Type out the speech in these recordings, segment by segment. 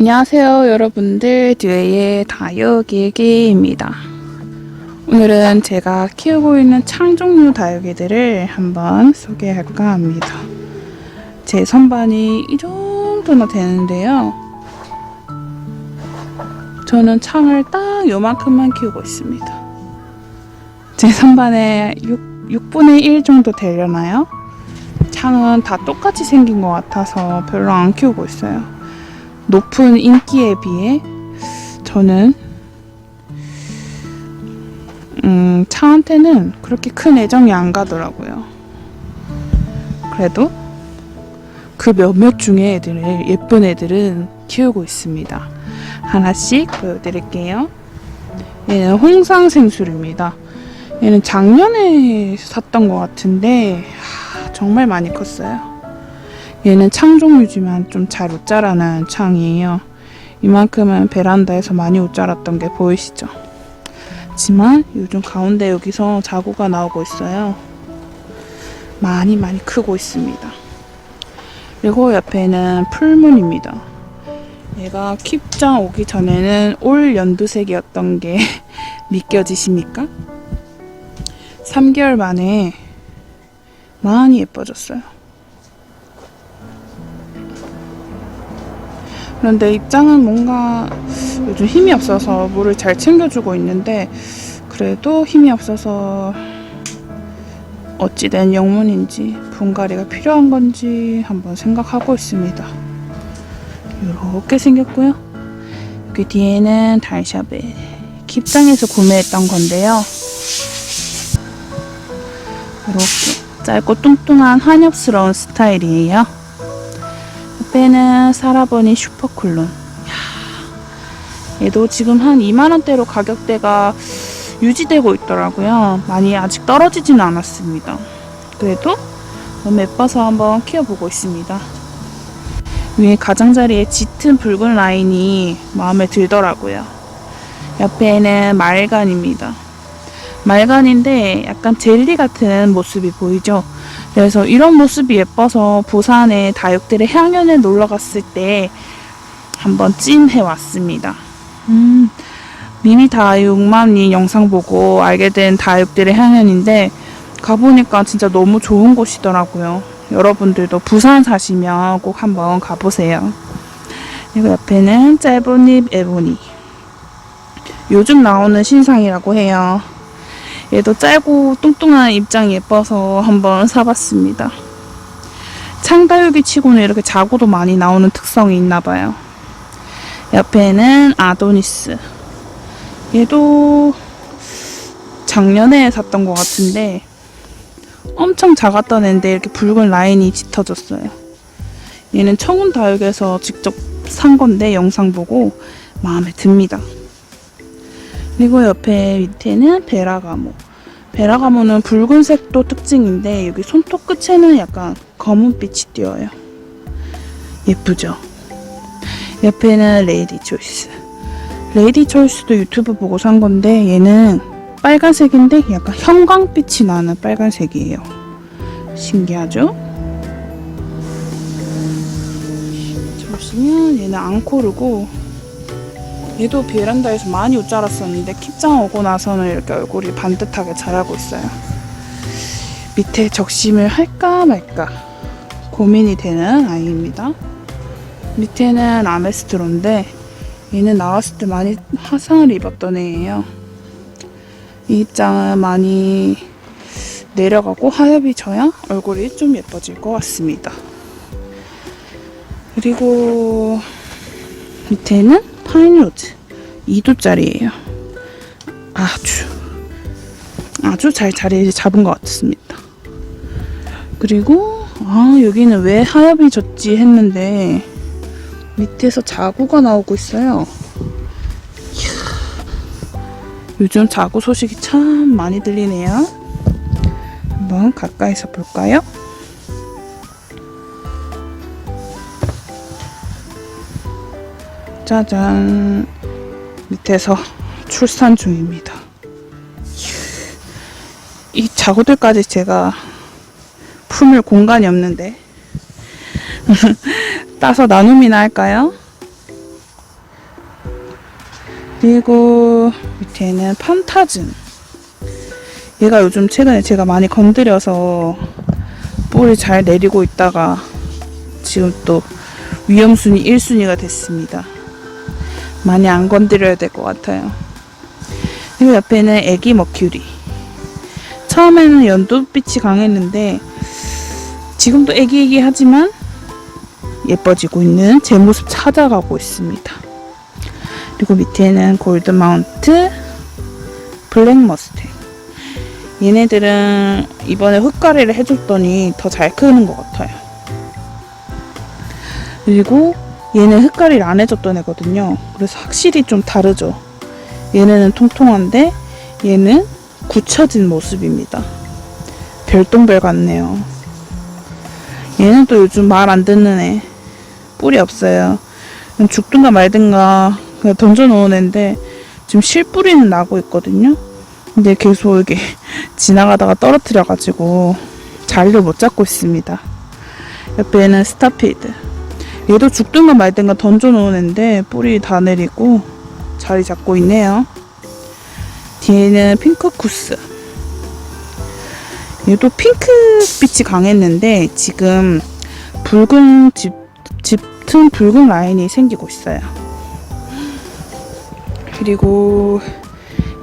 안녕하세요 여러분들. 듀에의 다육일기입니다. 오늘은 제가 키우고 있는 창 종류 다육이들을 한번 소개할까 합니다. 제 선반이 이 정도나 되는데요. 저는 창을 딱 요만큼만 키우고 있습니다. 제 선반에 6, 6분의 1 정도 되려나요? 창은 다 똑같이 생긴 것 같아서 별로 안 키우고 있어요 높은 인기에 비해 저는 음, 차한테는 그렇게 큰 애정이 안 가더라고요. 그래도 그 몇몇 중에 애들을 예쁜 애들은 키우고 있습니다. 하나씩 보여드릴게요. 얘는 홍상 생술입니다. 얘는 작년에 샀던 것 같은데 하, 정말 많이 컸어요. 얘는 창 종류지만 좀잘못 자라는 창이에요. 이만큼은 베란다에서 많이 못 자랐던 게 보이시죠? 하지만 요즘 가운데 여기서 자구가 나오고 있어요. 많이 많이 크고 있습니다. 그리고 옆에는 풀문입니다. 얘가 킵장 오기 전에는 올 연두색이었던 게 믿겨지십니까? 3개월 만에 많이 예뻐졌어요. 그런데 입장은 뭔가 요즘 힘이 없어서 물을 잘 챙겨주고 있는데 그래도 힘이 없어서 어찌된 영문인지 분갈이가 필요한 건지 한번 생각하고 있습니다. 이렇게 생겼고요. 여기 뒤에는 달샤벨 킵장에서 구매했던 건데요. 이렇게 짧고 뚱뚱한 한엽스러운 스타일이에요. 옆에는 사라버니 슈퍼쿨론. 얘도 지금 한 2만원대로 가격대가 유지되고 있더라고요. 많이 아직 떨어지지는 않았습니다. 그래도 너무 예뻐서 한번 키워보고 있습니다. 위에 가장자리에 짙은 붉은 라인이 마음에 들더라고요. 옆에는 말간입니다. 말간인데 약간 젤리 같은 모습이 보이죠? 그래서 이런 모습이 예뻐서 부산에 다육들의 향연에 놀러 갔을 때 한번 찜해 왔습니다. 음, 미니 다육만이 영상 보고 알게 된 다육들의 향연인데 가보니까 진짜 너무 좋은 곳이더라고요. 여러분들도 부산 사시면 꼭 한번 가보세요. 그리고 옆에는 짧은잎 에보니. 요즘 나오는 신상이라고 해요. 얘도 짧고 뚱뚱한 입장이 예뻐서 한번 사봤습니다. 창다육이 치고는 이렇게 자구도 많이 나오는 특성이 있나 봐요. 옆에는 아도니스. 얘도 작년에 샀던 것 같은데 엄청 작았던 앤데 이렇게 붉은 라인이 짙어졌어요. 얘는 청운 다육에서 직접 산 건데 영상 보고 마음에 듭니다. 그리고 옆에 밑에는 베라가모. 베라가모는 붉은색도 특징인데 여기 손톱 끝에는 약간 검은빛이 띄어요. 예쁘죠? 옆에는 레이디 초이스. 레이디 초이스도 유튜브 보고 산 건데 얘는 빨간색인데 약간 형광빛이 나는 빨간색이에요. 신기하죠? 잠시만 얘는 앙코르고 얘도 베란다에서 많이 옷 자랐었는데 킵장 오고 나서는 이렇게 얼굴이 반듯하게 자라고 있어요. 밑에 적심을 할까 말까 고민이 되는 아이입니다. 밑에는 아메스트로인데 얘는 나왔을 때 많이 화상을 입었던 애예요. 이 입장은 많이 내려가고 하엽이 져야 얼굴이 좀 예뻐질 것 같습니다. 그리고 밑에는 파인로즈 2도짜리예요. 아주 아주 잘 자리 잡은 것 같습니다. 그리고 아 여기는 왜 하엽이 졌지 했는데 밑에서 자구가 나오고 있어요. 이야, 요즘 자구 소식이 참 많이 들리네요. 한번 가까이서 볼까요? 짜잔 밑에서 출산 중입니다. 이 자구들까지 제가 품을 공간이 없는데 따서 나눔이나 할까요? 그리고 밑에는 판타즘. 얘가 요즘 최근에 제가 많이 건드려서 뿔이 잘 내리고 있다가 지금 또 위험순위 1순위가 됐습니다. 많이 안 건드려야 될 것 같아요. 그리고 옆에는 애기 머큐리. 처음에는 연두빛이 강했는데 지금도 애기애기 하지만 예뻐지고 있는 제 모습 찾아가고 있습니다. 그리고 밑에는 골드 마운트, 블랙 머스탱. 얘네들은 이번에 흙가리를 해줬더니 더 잘 크는 것 같아요. 그리고 얘는 흙가리를 안 해줬던 애거든요. 그래서 확실히 좀 다르죠. 얘네는 통통한데 얘는 굳혀진 모습입니다. 별똥별 같네요. 얘는 또 요즘 말 안 듣는 애. 뿔이 없어요. 죽든가 말든가 그냥 던져놓은 애인데 지금 실뿌리는 나고 있거든요. 근데 계속 이게 지나가다가 떨어뜨려가지고 자리를 못 잡고 있습니다. 옆에는 스타피드. 얘도 죽든가 말든가 던져놓은 애인데 뿌리 다 내리고 자리 잡고 있네요. 뒤에는 핑크 쿠스. 얘도 핑크빛이 강했는데 지금 붉은 집, 짙은 붉은 라인이 생기고 있어요. 그리고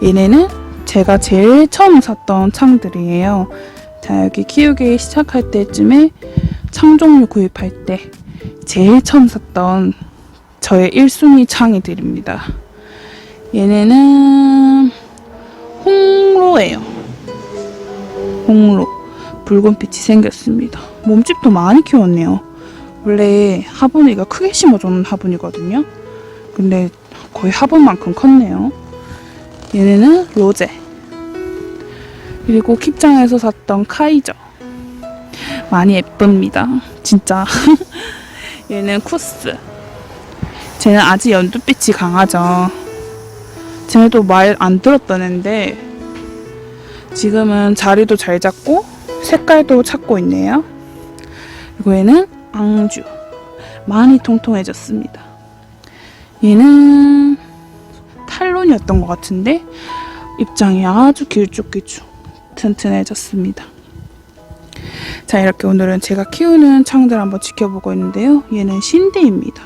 얘네는 제가 제일 처음 샀던 창들이에요. 자, 여기 키우기 시작할 때쯤에 창 종류 구입할 때 제일 처음 샀던 저의 1순위 창이들입니다. 얘네는 홍로예요. 홍로. 붉은빛이 생겼습니다. 몸집도 많이 키웠네요. 원래 화분이가 크게 심어주는 화분이거든요. 근데 거의 화분만큼 컸네요. 얘네는 로제. 그리고 킵장에서 샀던 카이저. 많이 예쁩니다. 진짜. 얘는 쿠스. 쟤는 아직 연두빛이 강하죠. 쟤네도 말 안 들었던 애인데 지금은 자리도 잘 잡고 색깔도 찾고 있네요. 그리고 얘는 앙주. 많이 통통해졌습니다. 얘는 탈론이었던 것 같은데 입장이 아주 길쭉길쭉 튼튼해졌습니다. 자 이렇게 오늘은 제가 키우는 창들 한번 지켜보고 있는데요. 얘는 신디입니다.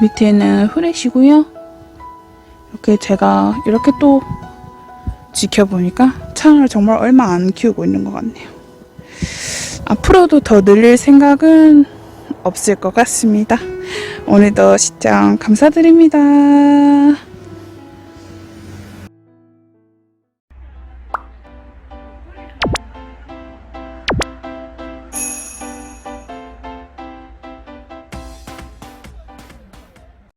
밑에는 후레쉬고요. 이렇게 제가 이렇게 또 지켜보니까 창을 정말 얼마 안 키우고 있는 것 같네요. 앞으로도 더 늘릴 생각은 없을 것 같습니다. 오늘도 시청 감사드립니다.